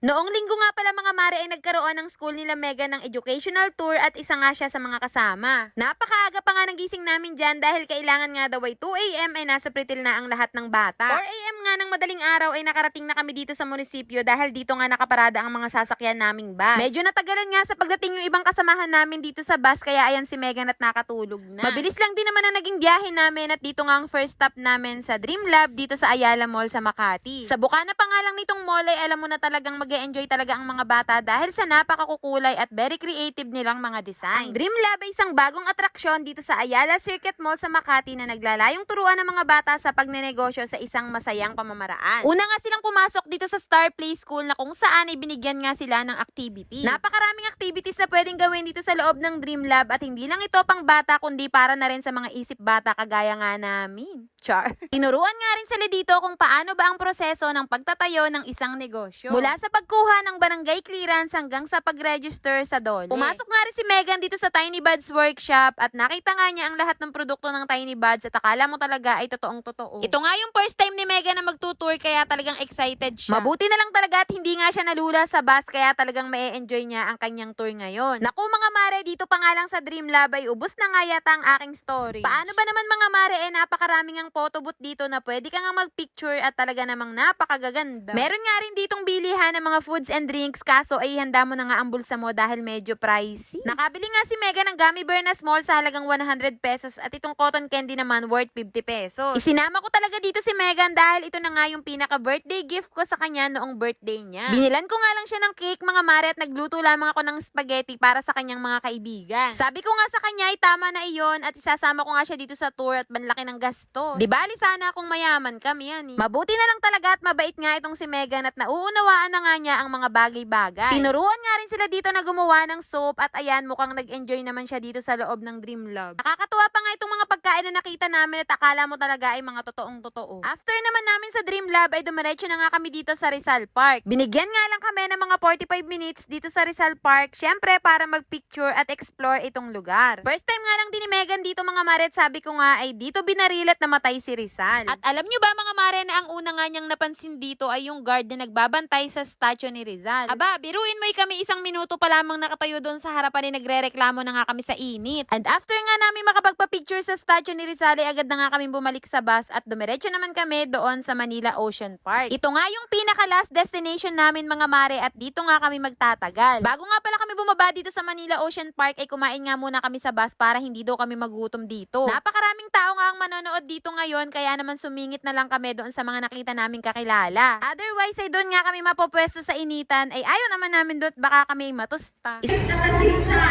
Noong linggo nga pala mga mare ay nagkaroon ng school nila Mega ng educational tour at isa nga siya sa mga kasama. Napakaaga pa nga ng gising namin dyan dahil kailangan nga daw ay 2am ay nasa pretil na ang lahat ng bata. 4am nga ng madaling araw ay nakarating na kami dito sa munisipyo dahil dito nga nakaparada ang mga sasakyan naming bus. Medyo natagalan nga sa pagdating yung ibang kasamahan namin dito sa bus kaya ayan si Megan at nakatulog na. Mabilis lang din naman ang naging biyahe namin at dito nga ang first stop namin sa Dream Lab dito sa Ayala Mall sa Makati. Sa bukana pa nga lang nitong mall ay alam mo na talagang mag enjoy talaga ang mga bata dahil sa napakakukulay at very creative nilang mga design. Ang Dream Lab ay isang bagong atraksyon dito sa Ayala Circuit Mall sa Makati na naglalayong turuan ng mga bata sa pagnenegosyo sa isang masayang pamamaraan. Una nga silang pumasok dito sa Star Play School na kung saan ay binigyan nga sila ng activity. Napakaraming activities na pwedeng gawin dito sa loob ng Dream Lab at hindi lang ito pang bata kundi para na rin sa mga isip bata kagaya nga namin. Char. Tinuruan nga rin sila dito kung paano ba ang proseso ng pagtatayo ng isang negosyo. Mula sa pagkuha ng barangay clearance hanggang sa pag-register sa DOLE. Pumasok nga rin si Megan dito sa Tiny Buds Workshop at nakita nga niya ang lahat ng produkto ng Tiny Buds at akala mo talaga ay totoong totoo. Ito nga yung first time ni Megan na magtutour kaya talagang excited siya. Mabuti na lang talaga at hindi nga siya nalula sa bus kaya talagang may enjoy niya ang kanyang tour ngayon. Naku mga mare, dito pa nga lang sa Dream Lab ay ubos na nga yata ang aking story. Paano ba naman mga mare eh napakaraming ang photobooth dito na pwede ka nga mag-picture at talaga namang napakagaganda. Meron nga rin ditong bilihan ng mga foods and drinks kaso ay handa mo na nga ang bulsa mo dahil medyo pricey. Nakabili nga si Mega ng gummy bear na small sa halagang 100 pesos at itong cotton candy naman worth 50 pesos. Isinama ko talaga dito si Megan dahil ito na nga yung pinaka birthday gift ko sa kanya noong birthday niya. Binilan ko nga lang siya ng cake mga mare at nagluto lamang ako ng spaghetti para sa kanyang mga kaibigan. Sabi ko nga sa kanya ay tama na iyon at isasama ko nga siya dito sa tour at banlaki ng gasto. Di bali sana kung mayaman kami yan eh. Mabuti na lang talaga at mabait nga itong si Megan at nauunawaan na nga niya ang mga bagay-bagay. Tinuruan nga rin sila dito na gumawa ng soap at ayan mukhang nag-enjoy naman siya dito sa loob ng Dream Lab. Nakakatuwa pa nga itong mga pagkain na nakita namin at akala mo talaga ay mga totoong totoo. After naman namin sa Dream Lab ay dumiretso na nga kami dito sa Rizal Park. Binigyan nga lang kami ng mga 45 minutes dito sa Rizal Park, syempre para mag-picture at explore itong lugar. First time nga lang din ni Megan dito mga mare at sabi ko nga ay dito binarilat na matay si Rizal. At alam nyo ba mga mare na ang una nga niyang napansin dito ay yung guard na nagbabantay sa statue ni Rizal. Aba, biruin mo kami isang minuto pa lamang nakatayo doon sa harapan ni nagre-reklamo na nga kami sa init. And after nga namin makapagpa-picture sa statue ni Rizal, ay agad na nga kami bumalik sa bus at dumiretso naman kami doon sa Manila Ocean Park. Ito nga yung pinaka last destination namin mga mare at dito nga kami magtatagal. Bago nga pala kami bumaba dito sa Manila Ocean Park ay kumain nga muna kami sa bus para hindi daw kami magutom dito. Napakaraming tao nga ang manonood dito ngayon kaya naman sumingit na lang kami doon sa mga nakita naming kakilala. Otherwise ay doon nga kami mapopwesto sa initan ay ayaw naman namin doon at baka kami matusta. Napakasaya nga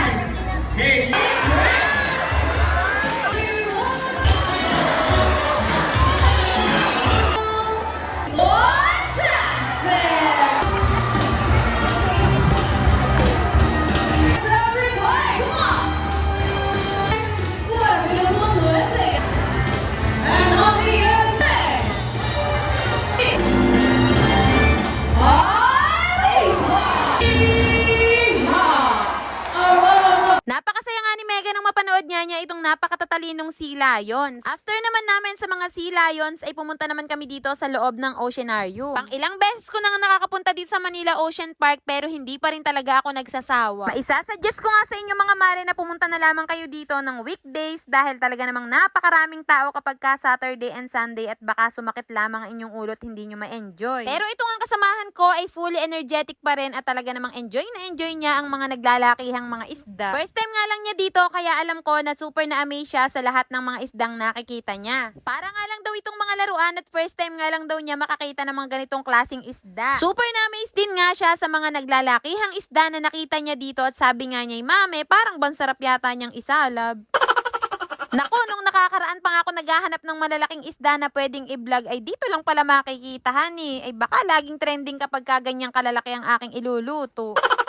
napakatatalinong Sea Lions. After naman namin sa mga Sea Lions ay pumunta naman kami dito sa loob ng Oceanarium. Pang ilang beses ko nang nakakapunta dito sa Manila Ocean Park pero hindi pa rin talaga ako nagsasawa. Maisasuggest ko nga sa inyo mga mare na pumunta na lamang kayo dito ng weekdays dahil talaga namang napakaraming tao kapag ka Saturday and Sunday at baka sumakit lamang ang inyong ulo at hindi nyo ma-enjoy. Pero ito nga kasamahan ko ay fully energetic pa rin at talaga namang enjoy na enjoy niya ang mga naglalakihang mga isda. First time nga lang niya dito kaya alam ko na super na amaze siya sa lahat ng mga isdang nakikita niya. Para nga lang daw itong mga laruan at first time nga lang daw niya makakita ng mga ganitong klasing isda. Super na amaze din nga siya sa mga naglalakihang isda na nakita niya dito at sabi nga niya, Mame, parang bansarap yata niyang isalab. Naku, nung nakakaraan pa nga ako naghahanap ng malalaking isda na pwedeng i-vlog, ay dito lang pala makikita, honey. Ay baka laging trending kapag kaganyang kalalaki ang aking iluluto.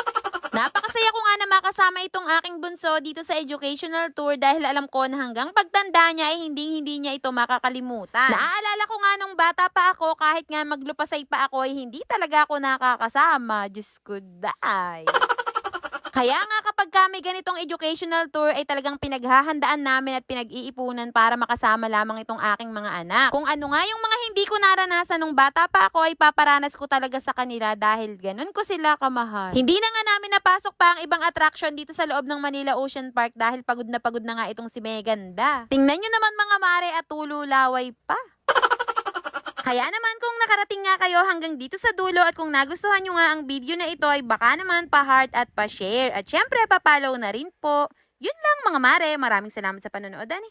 Napakasaya ko nga na makasama itong aking bunso dito sa educational tour dahil alam ko na hanggang pagtanda niya ay hindi hindi niya ito makakalimutan. Naaalala ko nga nung bata pa ako kahit nga maglupasay pa ako ay hindi talaga ako nakakasama. Diyos ko, day. Kaya nga kapag kami ganitong educational tour ay talagang pinaghahandaan namin at pinag-iipunan para makasama lamang itong aking mga anak. Kung ano nga yung mga hindi ko naranasan nung bata pa ako ay paparanas ko talaga sa kanila dahil ganun ko sila kamahal. Hindi na nga namin napasok pa ang ibang attraction dito sa loob ng Manila Ocean Park dahil pagod na pagod na nga itong si Meganda. Tingnan nyo naman mga mare at tululaway pa. Kaya naman kung nakarating nga kayo hanggang dito sa dulo at kung nagustuhan nyo nga ang video na ito ay baka naman pa-heart at pa-share. At syempre pa-follow na rin po. Yun lang mga mare, maraming salamat sa panonood ani.